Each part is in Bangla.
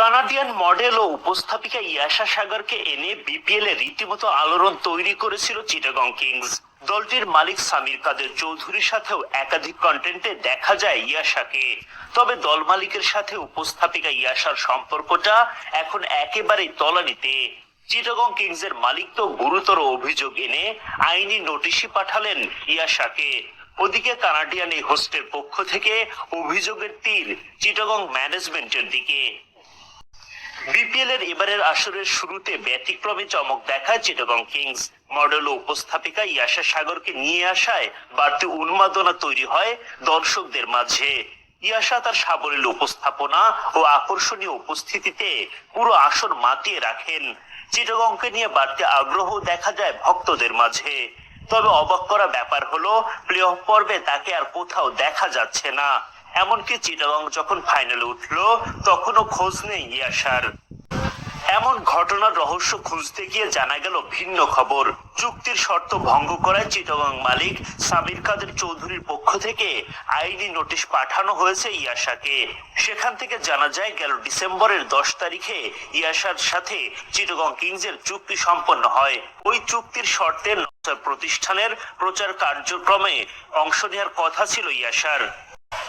কানাডিয়ান মডেল ও উপস্থাপিকা ইয়াশা সাগরকে এনে বিপিএল এ রীতিমতো আলোড়ন তৈরি করেছিল চিটাগং কিংস দলটির মালিক সামির কাদের চৌধুরীর সাথেও একাধিক কন্টেন্টে দেখা যায় ইয়াশাকে। তবে দল মালিকের সাথে উপস্থাপিকা ইয়াশার সম্পর্কটা এখন একেবারেই তলানিতে। চিটাগং কিংসের মালিক তো গুরুতর অভিযোগ এনে আইনি নোটিশই পাঠালেন ইয়াশাকে। ওদিকে কানাডিয়ান এই হোস্টের পক্ষ থেকে অভিযোগের তীর চিটাগং ম্যানেজমেন্টের দিকে। বিপিএল এর এবারের আসরের শুরুতে ব্যতিক্রমী চমক দেখায় চিটাগং কিংস। মডেল ও উপস্থাপিকা ইয়াশা সাগরকে নিয়ে আসায় বাড়তি উন্মাদনা তৈরি হয় দর্শকদের মাঝে। ইয়াশা তার সাবলীল উপস্থাপনা ও আকর্ষণীয় উপস্থিতিতে পুরো আসর মাতিয়ে রাখেন। চিটাগংকে নিয়ে বাড়তি আগ্রহ দেখা যায় ভক্তদের মাঝে। তবে অবাক করা ব্যাপার হলো প্লে অফ পর্বে তাকে আর কোথাও দেখা যাচ্ছে না। এমনকি চিটাগং যখন ফাইনালে উঠল, তখনও খোঁজ নেই ইয়াশার এমন ঘটনার রহস্য খুঁজতে গিয়ে জানা গেল ভিন্ন খবর। চুক্তির শর্ত ভঙ্গ করায় চিটাগং মালিক সাবির কাদের চৌধুরীর পক্ষ থেকে আইনি নোটিশ পাঠানো হয়েছে ইয়াশাকে সেখান থেকে জানা যায়, গেল ডিসেম্বরের দশ তারিখে ইয়াশার সাথে চিটাগং কিংসের চুক্তি সম্পন্ন হয়। ওই চুক্তির শর্তে প্রতিষ্ঠানের প্রচার কার্যক্রমে অংশ নেওয়ার কথা ছিল ইয়াশার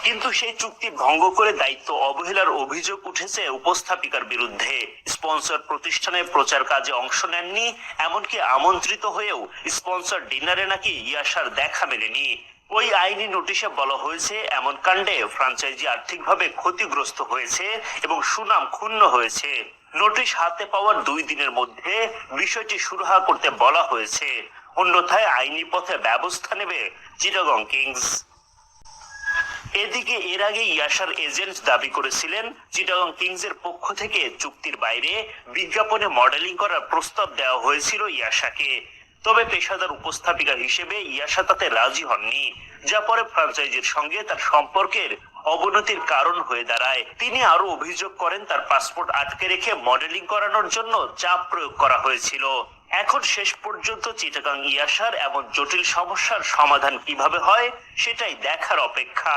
কিন্তু সেই চুক্তি ভঙ্গ করে দায়িত্ব অবহেলার অভিযোগ উঠেছে উপস্থাপিকার বিরুদ্ধে। স্পন্সর প্রতিষ্ঠানের প্রচার কাজে অংশ নেননি, এমনকি আমন্ত্রিত হয়েও স্পন্সর ডিনারে নাকি ইয়াশার দেখা মেলেনি। ওই আইনি নোটিশে বলা হয়েছে, এমন কাণ্ডে ফ্রাঞ্চাইজি আর্থিকভাবে ক্ষতিগ্রস্ত হয়েছে এবং সুনাম ক্ষুণ্ণ হয়েছে। নোটিশ হাতে পাওয়ার দুই দিনের মধ্যে বিষয়টি সুরাহা করতে বলা হয়েছে। অন্যথায় আইনি পথে ব্যবস্থা নেবে চিটাগং কিংস। এদিকে এর আগে ইয়াশার এজেন্ট দাবি করেছিলেন চিটাগং কিংসের পক্ষ থেকে চুক্তির বাইরে বিজ্ঞাপনে মডেলিং করার প্রস্তাব দেওয়া হয়েছিল ইয়াশাকে তবে পেশাদার উপস্থাপিকা হিসেবে ইয়াশা তাতে রাজি হননি, যা পরে ফ্রাঞ্চাইজির সঙ্গে তার সম্পর্কের অবনতির কারণ হয়ে দাঁড়ায়। তিনি আরও অভিযোগ করেন, তার পাসপোর্ট আটকে রেখে মডেলিং করানোর জন্য চাপ প্রয়োগ করা হয়েছিল। এখন শেষ পর্যন্ত চিটাগাং ইয়াশার এমন জটিল সমস্যার সমাধান কীভাবে হয়, সেটাই দেখার অপেক্ষা।